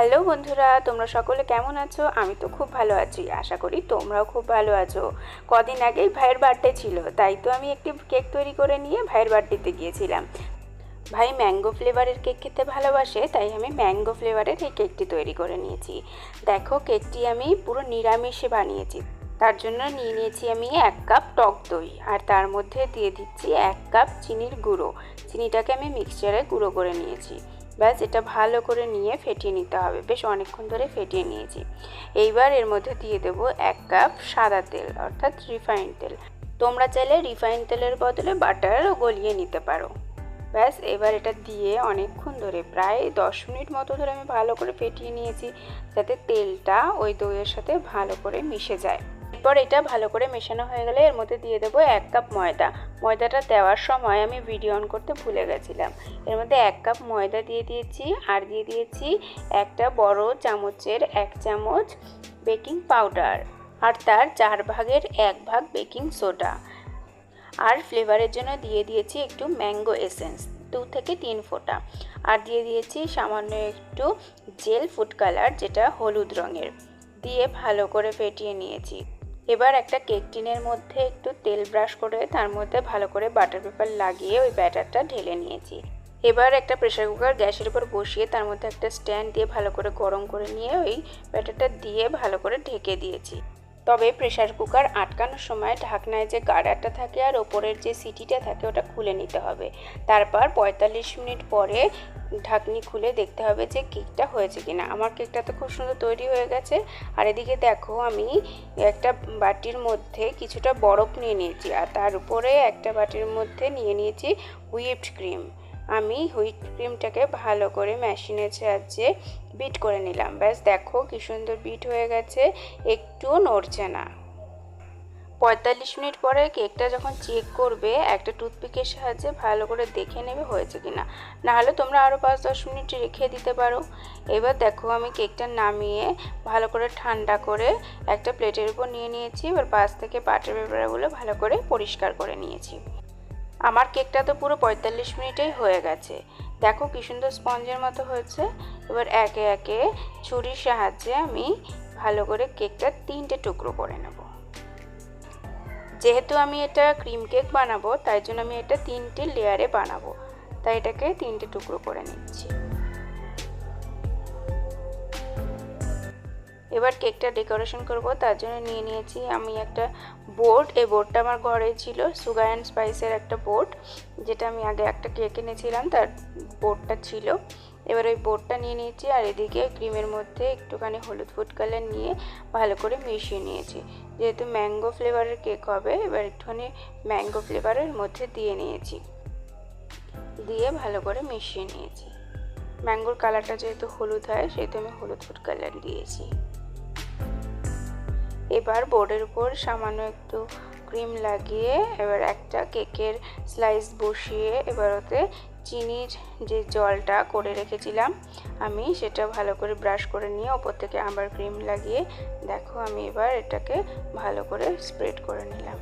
Hello বন্ধুরা, তোমরা সকলে কেমন আছো? আমি তো খুব ভালো আছি, আশা করি তোমরাও খুব ভালো আছো। কদিন আগেই ভাইয়ের বার্থডে ছিল, তাই তো আমি একটি কেক তৈরি করে নিয়ে ভাইয়ের বার্থডেতে গিয়েছিলাম। ভাই ম্যাঙ্গো ফ্লেভারের কেক খেতে ভালোবাসে, তাই আমি ম্যাঙ্গো ফ্লেভারের এই কেকটি তৈরি করে নিয়েছি। দেখো কেকটি আমি পুরো নিরামিষে বানিয়েছি। তার জন্য নিয়ে নিয়েছি আমি এক কাপ টক দই, আর তার মধ্যে দিয়ে দিচ্ছি এক কাপ চিনির গুঁড়ো। চিনিটাকে আমি মিক্সচারে গুঁড়ো করে নিয়েছি। ব্যাস, এটা ভালো করে নিয়ে ফেটিয়ে নিতে হবে। বেশ, অনেকক্ষণ ধরে ফেটিয়ে নিয়েছি। এইবার এর মধ্যে দিয়ে দেবো এক কাপ সাদা তেল, অর্থাৎ রিফাইন তেল। তোমরা চাইলে রিফাইন তেলের বদলে বাটারও গলিয়ে নিতে পারো। ব্যাস, এবার এটা দিয়ে অনেকক্ষণ ধরে, প্রায় দশ মিনিট মতো ধরে আমি ভালো করে ফেটিয়ে নিয়েছি, যাতে তেলটা ওই দইয়ের সাথে ভালো করে মিশে যায়। এরপর এটা ভালো করে মেশানো হয়ে গেলে এর মধ্যে দিয়ে দেবো এক কাপ ময়দা। ময়দাটা দেওয়ার সময় আমি ভিডিও অন করতে ভুলে গেছিলাম। এর মধ্যে এক কাপ ময়দা দিয়ে দিয়েছি আর দিয়ে দিয়েছি একটা বড় চামচের এক চামচ বেকিং পাউডার আর তার চার ভাগের এক ভাগ বেকিং সোডা আর ফ্লেভারের জন্য দিয়ে দিয়েছি একটু ম্যাঙ্গো এসেন্স দু থেকে তিন ফোঁটা। আর দিয়ে দিয়েছি সামান্য একটু জেল ফুড কালার যেটা হলুদ রঙের। দিয়ে ভালো করে ফেটিয়ে নিয়েছি। এবার একটা কেক টিনের মধ্যে একটু তেল ব্রাশ করে, তার মধ্যে ভালো করে বাটার পেপার লাগিয়ে ওই ব্যাটারটা ঢেলে নিয়েছি। এবার একটা প্রেশার কুকার গ্যাসের উপর বসিয়ে, তার মধ্যে একটা স্ট্যান্ড দিয়ে ভালো করে গরম করে নিয়ে ওই ব্যাটারটা দিয়ে ভালো করে ঢেকে দিয়েছি। তবে প্রেশার কুকার আটকানোর সময় ঢাকনায় যে গার্ডারটা থাকে আর ওপরের যে সিটিটা থাকে ওটা খুলে নিতে হবে। তারপর পঁয়তাল্লিশ মিনিট পরে ঢাকনি খুলে দেখতে হবে যে কেকটা হয়েছে কিনা। আমার কেকটা তো খুব সুন্দর তৈরি হয়ে গেছে। আর এদিকে দেখো আমি একটা বাটির মধ্যে কিছুটা বরফ নিয়ে নিয়েছি। আর তার উপরে একটা বাটির মধ্যে নিয়ে নিয়েছি হুইপড ক্রিম। আমি হুইপ ক্রিমটাকে ভালো করে মেশিনের সাহায্যে বিট করে নিলাম। ব্যাস, দেখো কি সুন্দর বিট হয়ে গেছে। একটুও নড়ছে না। পঁয়তাল্লিশ মিনিট পরে কেকটা যখন চেক করবে, একটা টুথপিকের সাহায্যে ভালো করে দেখে নেবে হয়েছে কি না নাহলে তোমরা আরও পাঁচ দশ মিনিট রেখে দিতে পারো। এবার দেখো আমি কেকটা নামিয়ে ভালো করে ঠান্ডা করে একটা প্লেটের উপর নিয়ে নিয়েছি। এবার পাশ থেকে বাটার পেপারগুলো ভালো করে পরিষ্কার করে নিয়েছি। আমার কেকটা তো পুরো পঁয়তাল্লিশ মিনিটেই হয়ে গেছে। দেখো কী সুন্দর স্পঞ্জের মতো হয়েছে। এবার একে একে ছুরির সাহায্যে আমি ভালো করে কেকটা তিনটে টুকরো করে নেব। যেহেতু আমি এটা ক্রিম কেক বানাবো, তাই জন্য আমি এটা তিনটে লেয়ারে বানাবো। তাই এটাকে তিনটে টুকরো করে নিচ্ছি। এবার কেকটা ডেকোরেশন করব, তার জন্য নিয়ে নিয়েছি আমি একটা বোর্ড। এই বোর্ডটা আমার ঘরে ছিল, সুগার অ্যান্ড স্পাইসের একটা বোর্ড, যেটা আমি আগে একটা কেক এনেছিলাম, তার বোর্ডটা ছিল। এবার ওই বোর্ডটা নিয়ে নিয়েছি, আর এদিকে ক্রিমের মধ্যে একটুখানি হলুদ ফুড কালার নিয়ে ভালো করে মিশিয়ে নিয়েছি। যেহেতু ম্যাঙ্গো ফ্লেভারের কেক হবে, এবার একটুখানি ম্যাঙ্গো ফ্লেভারের মধ্যে দিয়ে নিয়েছি। দিয়ে ভালো করে মিশিয়ে নিয়েছি। ম্যাঙ্গোর কালারটা যেহেতু হলুদ হয়, সেহেতু আমি হলুদ ফুড কালার দিয়েছি। এবার বোর্ডের উপর সামান্য একটু ক্রিম লাগিয়ে এবার একটা কেকের স্লাইস বসিয়ে এবার ওতে চিনির যে জলটা করে রেখেছিলাম, আমি সেটা ভালো করে ব্রাশ করে নিয়ে ওপর থেকে আবার ক্রিম লাগিয়ে দেখো আমি এবার এটাকে ভালো করে স্প্রেড করে নিলাম।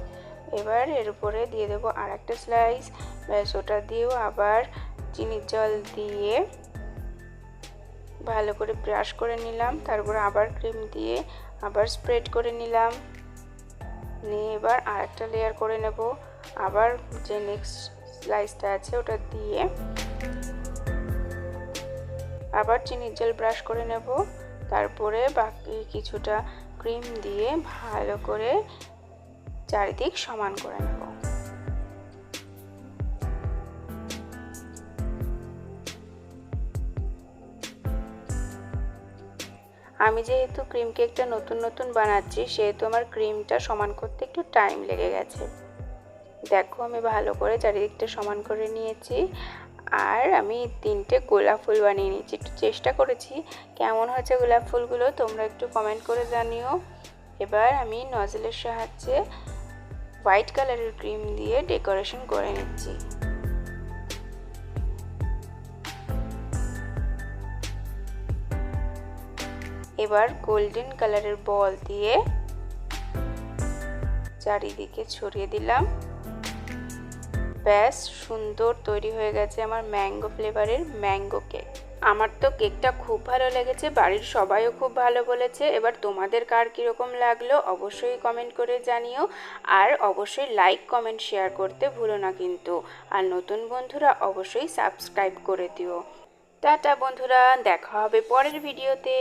এবার এর উপরে দিয়ে দেবো আর একটা স্লাইস, ব্যাস ওটা দিয়েও আবার চিনির জল দিয়ে ভালো করে ব্রাশ করে নিলাম, তারপর আবার ক্রিম দিয়ে আবার স্প্রেড করে নিলাম। নিয়ে এবার আর একটা লেয়ার করে নেব। আবার যে নেক্সট স্লাইসটা আছে, ওটা দিয়ে আবার চিনির জল ব্রাশ করে নেব। তারপরে বাকি কিছুটা ক্রিম দিয়ে ভালো করে চারিদিক সমান করে নেব। আমি যেহেতু ক্রিম কেকটা নতুন নতুন বানাচ্ছি, সেহেতু আমার ক্রিমটা সমান করতে একটু টাইম লেগে গেছে। দেখো, আমি ভালো করে চারিদিকটা সমান করে নিয়েছি। আর আমি তিনটে গোলাপ ফুল বানিয়ে নিয়েছি। একটু চেষ্টা করেছি, কেমন হয়েছে গোলাপ ফুলগুলো তোমরা একটু কমেন্ট করে জানিও। এবার আমি নজলের সাহায্যে হোয়াইট কালারের ক্রিম দিয়ে ডেকোরেশন করে নিচ্ছি। এবার গোল্ডেন কালারের বল দিয়ে চারিদিকে ছড়িয়ে দিলাম। ব্যাস, সুন্দর তৈরি হয়ে গেছে আমার ম্যাঙ্গো ফ্লেভারের ম্যাঙ্গো কেক। আমার তো কেকটা খুব ভালো লেগেছে, বাড়ির সবাইও খুব ভালো বলেছে। এবার তোমাদের কার কীরকম লাগল অবশ্যই কমেন্ট করে জানিও। আর অবশ্যই লাইক কমেন্ট শেয়ার করতে ভুলো না কিন্তু। আর নতুন বন্ধুরা অবশ্যই সাবস্ক্রাইব করে দিও। টাটা বন্ধুরা, দেখা হবে পরের ভিডিওতে